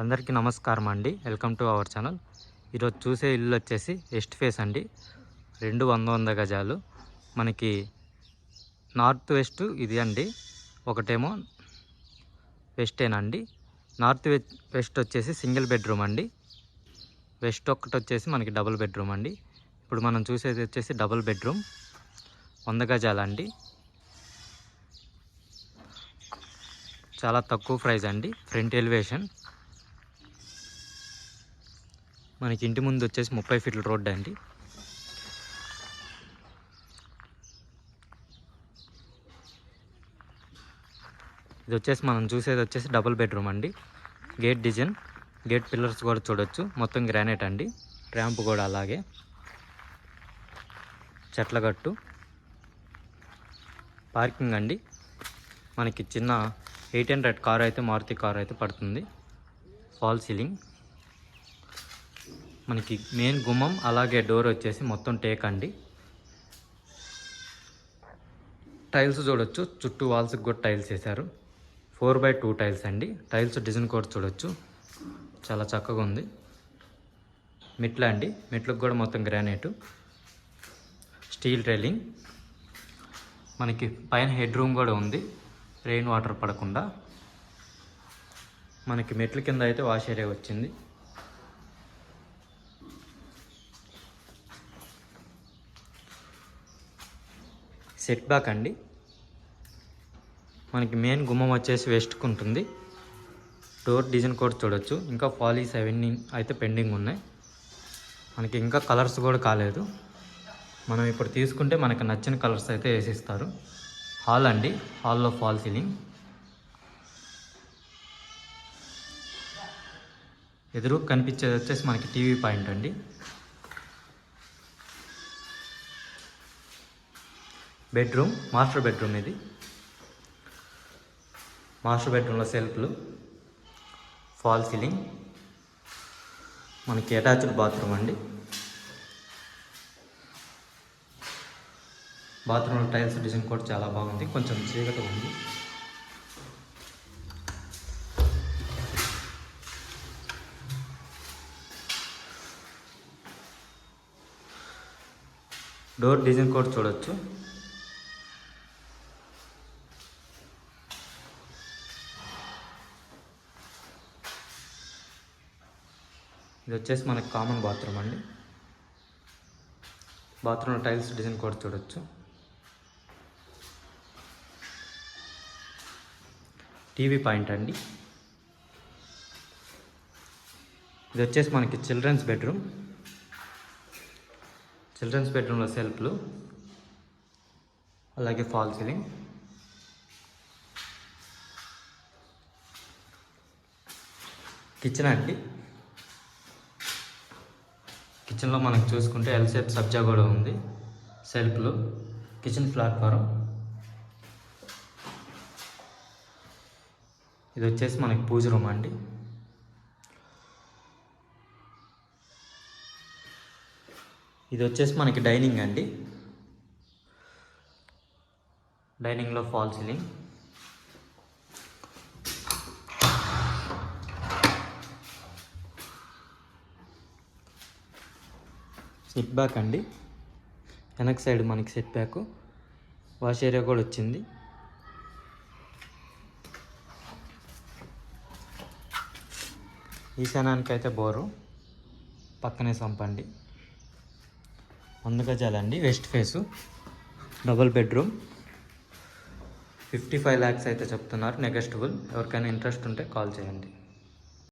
అందరికీ నమస్కారం అండి. Welcome to our channel. ఈరోజు చూసే ఇల్లు వచ్చేసి వెస్ట్ ఫేస్ అండి. రెండు వంద వంద గజాలు. మనకి నార్త్ వెస్ట్ ఇది అండి. ఒకటేమో వెస్టేనండి నార్త్ వెస్ట్ వచ్చేసి సింగిల్ బెడ్రూమ్ అండి. వెస్ట్ ఒక్కటి వచ్చేసి మనకి డబుల్ బెడ్రూమ్ అండి. ఇప్పుడు మనం చూసేది వచ్చేసి డబుల్ బెడ్రూమ్ వంద గజాలండి చాలా తక్కువ ప్రైస్ అండి. ఫ్రంట్ ఎలివేషన్ మనకి ఇంటి ముందు వచ్చేసి ముప్పై ఫీట్ల రోడ్డు అండి. ఇది వచ్చేసి మనం చూసేది వచ్చేసి డబుల్ బెడ్రూమ్ అండి. గేట్ డిజైన్ గేట్ పిల్లర్స్ కూడా చూడొచ్చు. మొత్తం గ్రానైట్ అండి. ర్యాంప్ కూడా అలాగే. చెట్ల గట్టు. పార్కింగ్ అండి. మనకి చిన్న ఎయిట్ హండ్రెడ్ కార్ అయితే మారుతి కార్ అయితే పడుతుంది. ఫాల్ సీలింగ్ మనకి మెయిన్ గుమ్మం అలాగే డోర్ వచ్చేసి మొత్తం టేక్ అండి. టైల్స్ చూడొచ్చు చుట్టూ వాల్స్కి కూడా టైల్స్ వేశారు. ఫోర్ బై టూ టైల్స్ అండి. టైల్స్ డిజైన్ కూడా చూడొచ్చు. చాలా చక్కగా ఉంది. మెట్ల అండి. మెట్లకు కూడా మొత్తం గ్రానైట్ స్టీల్ రైలింగ్ మనకి పైన హెడ్ రూమ్ కూడా ఉంది. రెయిన్ వాటర్ పడకుండా. మనకి మెట్ల కింద అయితే వాష్ ఏరియా వచ్చింది. సెట్ బ్యాక్ అండి. మనకి మెయిన్ గుమ్మం వచ్చేసి వెస్ట్కు ఉంటుంది. డోర్ డిజైన్ కూడా చూడొచ్చు. ఇంకా ఫాలీస్ అవన్నీ అయితే పెండింగ్ ఉన్నాయి. మనకి ఇంకా కలర్స్ కూడా కాలేదు. మనం ఇప్పుడు తీసుకుంటే మనకి నచ్చిన కలర్స్ అయితే వేసిస్తారు. హాల్ అండి. హాల్లో ఫాల్ సీలింగ్. ఎదురు కనిపించేది వచ్చేసి మనకి టీవీ పాయింట్ అండి. బెడ్రూమ్ మాస్టర్ బెడ్రూమ్ ఇది. మాస్టర్ బెడ్రూమ్లో సెల్ఫ్లు ఫాల్ సీలింగ్ మనకి అటాచ్డ్ బాత్రూమ్ అండి. బాత్రూంలో టైల్స్ డిజైన్ కూడా చాలా బాగుంది కొంచెం చీకటి ఉంది. డోర్ డిజైన్ కూడా చూడొచ్చు. ఇది వచ్చేసి మనకి కామన్ బాత్రూమ్ అండి. బాత్రూంలో టైల్స్ డిజైన్ కూడా చూడొచ్చు. టీవీ పాయింట్ అండి. ఇది వచ్చేసి మనకి చిల్డ్రన్స్ బెడ్రూమ్ చిల్డ్రన్స్ బెడ్రూమ్లో సెల్ఫ్లు అలాగే ఫాల్ సీలింగ్ కిచెన్ అండి. కిచెన్లో మనకు చూసుకుంటే ఎల్ షేప్ సబ్జా కూడా ఉంది. సెల్ఫ్లు కిచెన్ ప్లాట్ఫారం ఇది వచ్చేసి మనకి పూజ రూమ్ అండి. ఇది వచ్చేసి మనకి డైనింగ్ అండి. డైనింగ్లో ఫాల్ సీలింగ్ సెట్ బ్యాక్ అండి. వెనక్ సైడ్ మనకి సెట్ బ్యాక్. వాష్ ఏరియా కూడా వచ్చింది. ఈశానానికి అయితే బోరు. పక్కనే సంపండి వంద గజాలండి west face. Double bedroom. Fifty five lakhs అయితే చెప్తున్నారు. నెగస్టబుల్. ఎవరికైనా ఇంట్రెస్ట్ ఉంటే కాల్ చేయండి.